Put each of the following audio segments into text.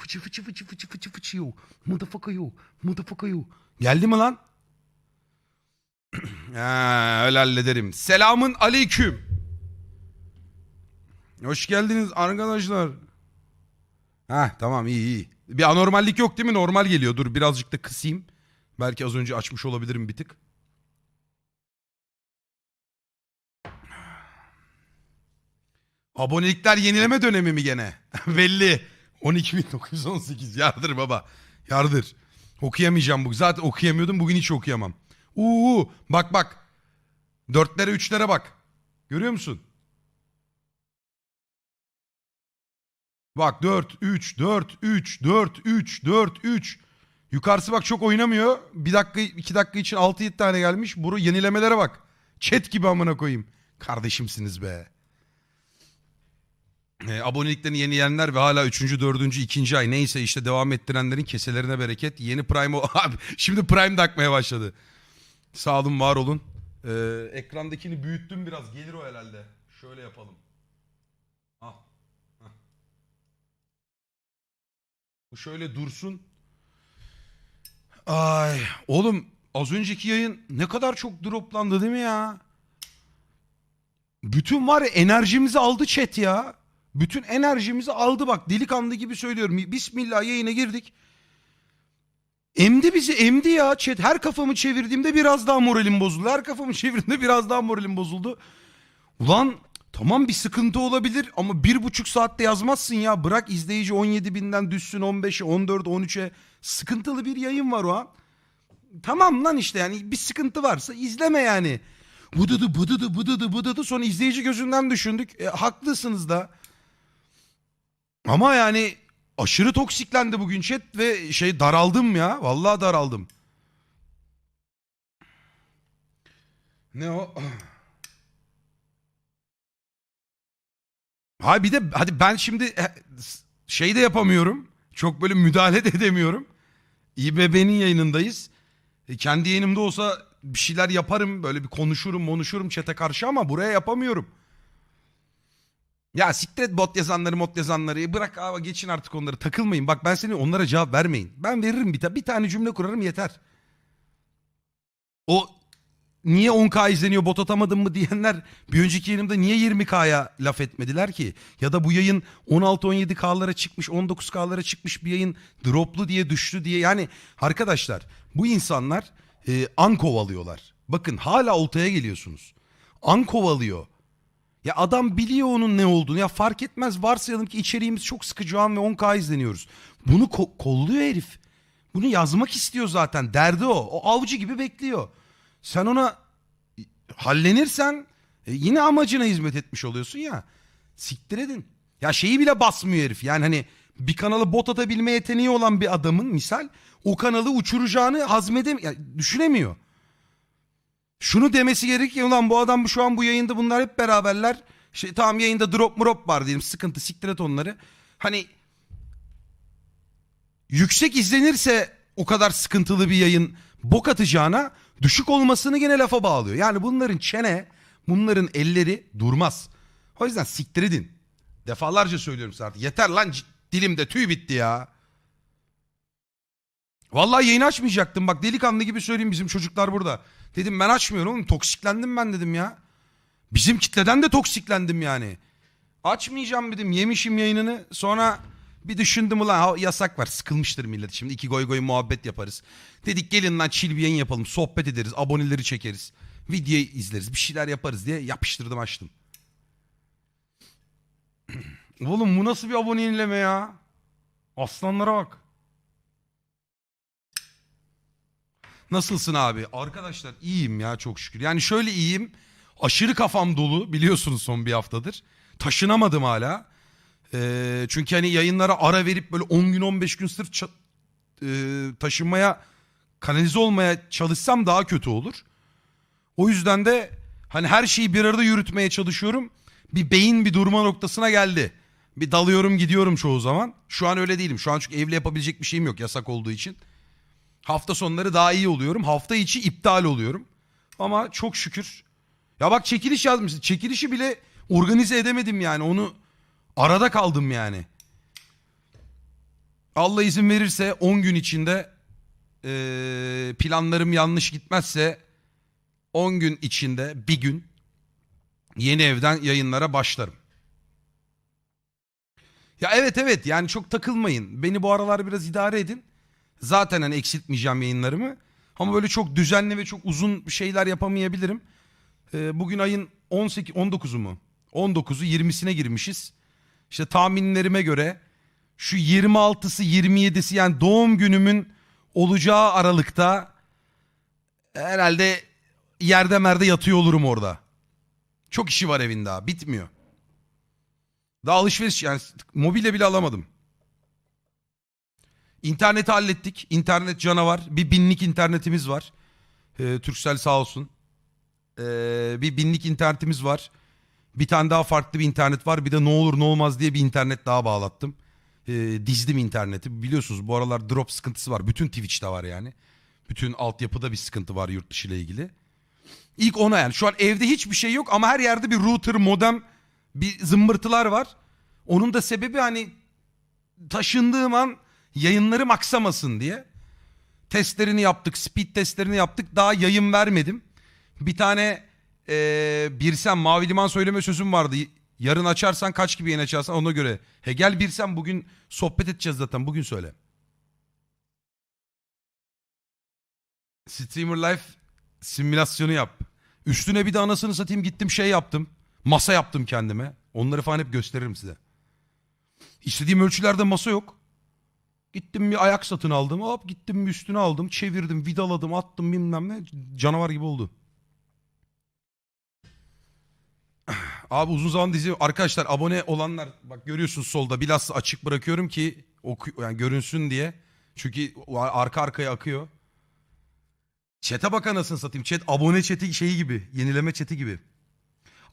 Fıçı fıçı fıçı fıçı fıçı fıçı yo. Motherfucker yo. Motherfucker yo. Geldi mi lan? ha, öyle hallederim. Selamın aleyküm. Hoş geldiniz arkadaşlar. Ha tamam iyi iyi. Bir anormallik yok değil mi? Normal geliyor. Dur birazcık da kısayım. Belki az önce açmış olabilirim bir tık. Abonelikler yenileme dönemi mi gene? Belli. 12.918 yardır baba. Yardır. Okuyamayacağım bugün. Zaten okuyamıyordum. Bugün hiç okuyamam. Uuu bak bak. Dörtlere üçlere bak. Görüyor musun? Bak 4, 3, 4, 3, 4, 3, 4, 3. Yukarısı bak çok oynamıyor. Bir dakika, iki dakika için 6-7 tane gelmiş. Buru yenilemelere bak. Chat gibi amına koyayım. Kardeşimsiniz be. E, aboneliklerini yenileyenler ve hala 3. 4. 2. ay neyse işte devam ettirenlerin keselerine bereket. Yeni Prime o- abi şimdi Prime de akmaya başladı. Sağ olun var olun. E, ekrandakini büyüttüm biraz gelir o herhalde. Şöyle yapalım. Al. Heh. Bu şöyle dursun. Ay oğlum az önceki yayın ne kadar çok droplandı değil mi ya? Bütün var ya enerjimizi aldı chat ya. Bütün enerjimizi aldı bak delikanlı gibi söylüyorum. Bismillah yayına girdik. Emdi bizi emdi ya chat. Her kafamı çevirdiğimde biraz daha moralim bozuldu. Her kafamı çevirdiğimde biraz daha moralim bozuldu. Ulan tamam bir sıkıntı olabilir ama bir buçuk saatte yazmazsın ya. Bırak izleyici 17 binden düşsün 15'e 14 13'e. Sıkıntılı bir yayın var o an. Tamam lan işte yani bir sıkıntı varsa izleme yani. Bıdıdı bıdıdı bıdıdı bıdıdı sonra izleyici gözünden düşündük. E, haklısınız da. Ama yani aşırı toksiklendi bugün chat ve şey daraldım ya. Vallahi daraldım. Ne o? Ha bir de hadi ben şimdi e, şey de yapamıyorum. Çok böyle müdahale de edemiyorum. İBB'nin yayınındayız. E, kendi yayınımda olsa bir şeyler yaparım. Böyle bir konuşurum konuşurum çete karşı ama buraya yapamıyorum. Ya siktir et bot yazanları mod yazanları. Bırak abi geçin artık onları takılmayın. Bak ben seni onlara cevap vermeyin. Ben veririm bir, ta- bir tane cümle kurarım yeter. O niye 10K izleniyor bot atamadın mı diyenler bir önceki yayınımda niye 20K'ya laf etmediler ki? Ya da bu yayın 16-17K'lara çıkmış 19K'lara çıkmış bir yayın droplu diye düştü diye. Yani arkadaşlar bu insanlar e, an kovalıyorlar. Bakın hala oltaya geliyorsunuz. An kovalıyor. Ya adam biliyor onun ne olduğunu. Ya fark etmez varsayalım ki içeriğimiz çok sıkıcı an ve 10K izleniyoruz. Bunu ko- kolluyor herif. Bunu yazmak istiyor zaten. Derdi o. O avcı gibi bekliyor. Sen ona hallenirsen e, yine amacına hizmet etmiş oluyorsun ya. Siktir edin. Ya şeyi bile basmıyor herif. Yani hani bir kanalı bot atabilme yeteneği olan bir adamın misal o kanalı uçuracağını hazmedemiyor. düşünemiyor. Şunu demesi gerek ki ulan bu adam şu an bu yayında bunlar hep beraberler. Şey, tamam yayında drop drop var diyelim sıkıntı siktir et onları. Hani yüksek izlenirse o kadar sıkıntılı bir yayın bok atacağına düşük olmasını gene lafa bağlıyor. Yani bunların çene, bunların elleri durmaz. O yüzden siktir edin. Defalarca söylüyorum size artık. Yeter lan dilimde tüy bitti ya. Vallahi yayın açmayacaktım bak delikanlı gibi söyleyeyim bizim çocuklar burada. Dedim ben açmıyorum oğlum toksiklendim ben dedim ya. Bizim kitleden de toksiklendim yani. Açmayacağım dedim yemişim yayınını sonra bir düşündüm ulan yasak var sıkılmıştır millet şimdi iki goy goy muhabbet yaparız. Dedik gelin lan chill bir yayın yapalım sohbet ederiz aboneleri çekeriz. Video izleriz bir şeyler yaparız diye yapıştırdım açtım. Oğlum bu nasıl bir abone yenileme ya? Aslanlara bak. Nasılsın abi? Arkadaşlar iyiyim ya çok şükür. Yani şöyle iyiyim. Aşırı kafam dolu biliyorsunuz son bir haftadır. Taşınamadım hala. Ee, çünkü hani yayınlara ara verip böyle 10 gün 15 gün sırf ça- e, taşınmaya kanalize olmaya çalışsam daha kötü olur. O yüzden de hani her şeyi bir arada yürütmeye çalışıyorum. Bir beyin bir durma noktasına geldi. Bir dalıyorum gidiyorum çoğu zaman. Şu an öyle değilim. Şu an çünkü evle yapabilecek bir şeyim yok yasak olduğu için. Hafta sonları daha iyi oluyorum. Hafta içi iptal oluyorum. Ama çok şükür. Ya bak çekiliş yazmışsın. Çekilişi bile organize edemedim yani. Onu arada kaldım yani. Allah izin verirse 10 gün içinde eee, planlarım yanlış gitmezse 10 gün içinde bir gün yeni evden yayınlara başlarım. Ya evet evet yani çok takılmayın. Beni bu aralar biraz idare edin. Zaten hani eksiltmeyeceğim yayınlarımı. Ama böyle çok düzenli ve çok uzun şeyler yapamayabilirim. Ee, bugün ayın 18 19'u mu? 19'u 20'sine girmişiz. İşte tahminlerime göre şu 26'sı 27'si yani doğum günümün olacağı aralıkta herhalde yerde merde yatıyor olurum orada. Çok işi var evin daha bitmiyor. Daha alışveriş yani mobilya bile alamadım. İnterneti hallettik. İnternet canavar. Bir binlik internetimiz var. Ee, Turkcell sağ olsun. Ee, bir binlik internetimiz var. Bir tane daha farklı bir internet var. Bir de ne olur ne olmaz diye bir internet daha bağlattım. Ee, dizdim interneti. Biliyorsunuz bu aralar drop sıkıntısı var. Bütün Twitch'te var yani. Bütün altyapıda bir sıkıntı var yurt dışı ile ilgili. İlk ona yani. Şu an evde hiçbir şey yok ama her yerde bir router, modem, bir zımbırtılar var. Onun da sebebi hani taşındığım an yayınlarım aksamasın diye. Testlerini yaptık, speed testlerini yaptık. Daha yayın vermedim. Bir tane eee Birsem Mavi Liman söyleme sözüm vardı. Yarın açarsan kaç gibi yayın açarsan ona göre. He gel Birsem bugün sohbet edeceğiz zaten bugün söyle. Streamer Life simülasyonu yap. Üstüne bir de anasını satayım gittim şey yaptım. Masa yaptım kendime. Onları falan hep gösteririm size. İstediğim ölçülerde masa yok. Gittim bir ayak satın aldım. Hop gittim bir üstüne aldım. Çevirdim, vidaladım, attım bilmem ne. Canavar gibi oldu. Abi uzun zaman dizi arkadaşlar abone olanlar bak görüyorsunuz solda bilhassa açık bırakıyorum ki oku, yani görünsün diye. Çünkü arka arkaya akıyor. Chat'e bak anasını satayım. Chat abone chat'i şeyi gibi. Yenileme chat'i gibi.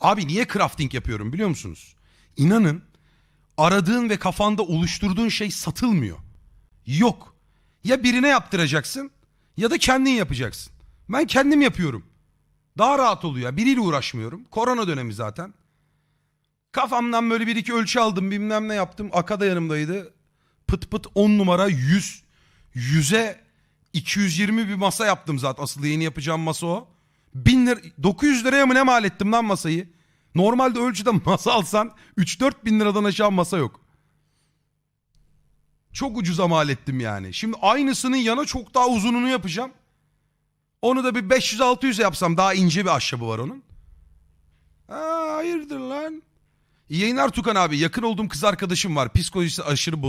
Abi niye crafting yapıyorum biliyor musunuz? İnanın aradığın ve kafanda oluşturduğun şey satılmıyor. Yok. Ya birine yaptıracaksın ya da kendin yapacaksın. Ben kendim yapıyorum. Daha rahat oluyor. Biriyle uğraşmıyorum. Korona dönemi zaten. Kafamdan böyle bir iki ölçü aldım bilmem ne yaptım. Aka da yanımdaydı. Pıt pıt 10 numara 100. 100'e 220 bir masa yaptım zaten. Asıl yeni yapacağım masa o. 1000 lira, 900 liraya mı ne mal ettim lan masayı? Normalde ölçüde masa alsan 3-4 bin liradan aşağı masa yok. Çok ucuza mal ettim yani. Şimdi aynısının yana çok daha uzununu yapacağım. Onu da bir 500-600 yapsam daha ince bir ahşabı var onun. Aa, hayırdır lan? İyi yayınlar Tukan abi. Yakın olduğum kız arkadaşım var. Psikolojisi aşırı